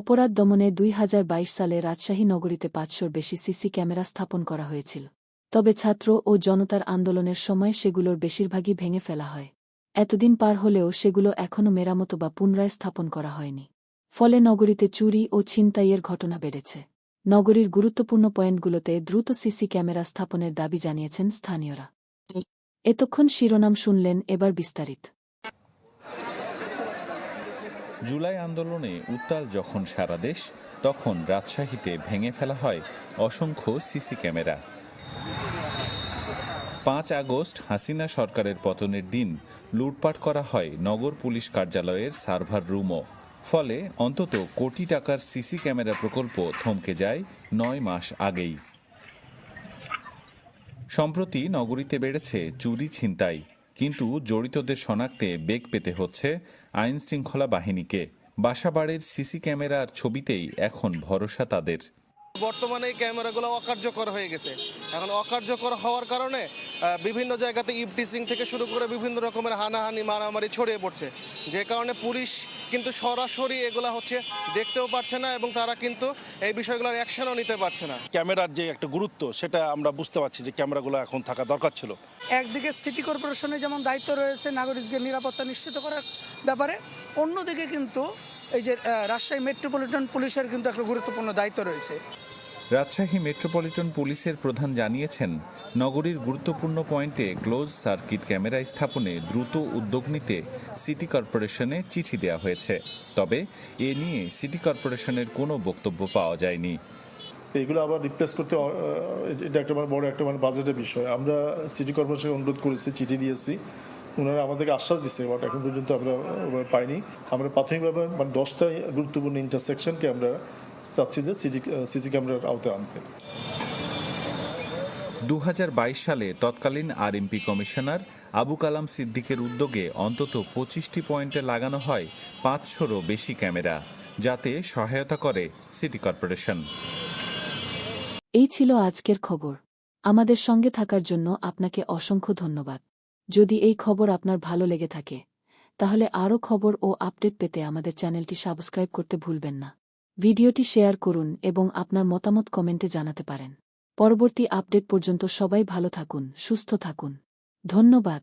অপরাধ দমনে দুই হাজার বাইশ সালে রাজশাহী নগরীতে পাঁচশোর বেশি সিসি ক্যামেরা স্থাপন করা হয়েছিল। তবে ছাত্র ও জনতার আন্দোলনের সময় সেগুলোর বেশিরভাগই ভেঙে ফেলা হয়। এতদিন পার হলেও সেগুলো এখনও মেরামত বা পুনরায় স্থাপন করা হয়নি। ফলে নগরীতে চুরি ও ছিনতাইয়ের ঘটনা বেড়েছে। নগরীর গুরুত্বপূর্ণ পয়েন্টগুলোতে দ্রুত সিসি ক্যামেরা স্থাপনের দাবি জানিয়েছেন স্থানীয়রা। এতক্ষণ শিরোনাম শুনলেন এবার বিস্তারিত। জুলাই আন্দোলনে উত্তাল যখন সারা দেশ, তখন রাজশাহীতে ভেঙে ফেলা হয় অসংখ্য সিসি ক্যামেরা। পাঁচ আগস্ট হাসিনা সরকারের পতনের দিন লুটপাট করা হয় নগর পুলিশ কার্যালয়ের সার্ভার রুমও। ফলে অন্তত কোটি টাকার সিসি ক্যামেরা প্রকল্প থমকে যায় নয় মাস আগেই। সম্প্রতি নগরীতে বেড়েছে চুরি ছিনতাই। কিন্তু জড়িতদের শনাক্তে বেগ পেতে হচ্ছে আইনশৃঙ্খলা বাহিনীকে। বাসাবাড়ির সিসি ক্যামেরার ছবিতেই এখন ভরসা তাদের। বর্তমানে এই ক্যামেরাগুলো অকার্যকর হয়ে গেছে। এখন অকার্যকর হওয়ার কারণে বিভিন্ন জায়গাতে ইভটিসিং থেকে শুরু করে বিভিন্ন রকমের হানাহানি মারামারি ছড়িয়ে পড়ছে। যে কারণে পুলিশ কিন্তু সরাসরি এগুলা হচ্ছে দেখতেও পারছে না এবং তারা কিন্তু এই বিষয়গুলোর অ্যাকশনও নিতে পারছে না। ক্যামেরার যে একটা গুরুত্ব সেটা আমরা বুঝতে পারছি যে ক্যামেরাগুলো এখন থাকা দরকার ছিল। একদিকে সিটি কর্পোরেশনের যেমন দায়িত্ব রয়েছে নাগরিকদের নিরাপত্তা নিশ্চিত করার ব্যাপারে অন্যদিকে কিন্তু এই যে রাজশাহী মেট্রোপলিটন পুলিশের কিন্তু একটা গুরুত্বপূর্ণ দায়িত্ব রয়েছে। রাজশাহী মেট্রোপলিটন পুলিশের প্রধান জানিয়েছেন নগরীর গুরুত্বপূর্ণ পয়েন্টে ক্লোজ সার্কিট ক্যামেরা স্থাপনে দ্রুত উদ্যোগ নিতে সিটি কর্পোরেশনে চিঠি দেওয়া হয়েছে। তবে এ নিয়ে সিটি কর্পোরেশনের কোনো বক্তব্য পাওয়া যায়নি। এগুলো আবার রিপ্লেস করতে এটা একটা মানে বড় একটা মানে বাজেটের বিষয়। আমরা সিটি কর্পোরেশন অনুরোধ করেছি চিঠি দিয়েছি। ওনারা আমাদেরকে আশ্বাস দিচ্ছে বাট এখন পর্যন্ত আমরা পাইনি। আমরা প্রাথমিকভাবে মানে দশটা গুরুত্বপূর্ণ ইন্টারসেকশনকে আমরা চাচ্ছি যে সিটি সিসি ক্যামেরার আওতায় আনতে। দু হাজার বাইশ সালে তৎকালীন আরএমপি কমিশনার আবু কালাম সিদ্দিকের উদ্যোগে অন্তত পঁচিশটি পয়েন্টে লাগানো হয় পাঁচশোরও বেশি ক্যামেরা যাতে সহায়তা করে সিটি কর্পোরেশন। এই ছিল আজকের খবর। আমাদের সঙ্গে থাকার জন্য আপনাকে অসংখ্য ধন্যবাদ। যদি এই খবর আপনার ভালো লেগে থাকে, তাহলে আরও খবর ও আপডেট পেতে আমাদের চ্যানেলটি সাবস্ক্রাইব করতে ভুলবেন না। ভিডিওটি শেয়ার করুন এবং আপনার মতামত কমেন্টে জানাতে পারেন। পরবর্তী আপডেট পর্যন্ত সবাই ভালো থাকুন, সুস্থ থাকুন। ধন্যবাদ।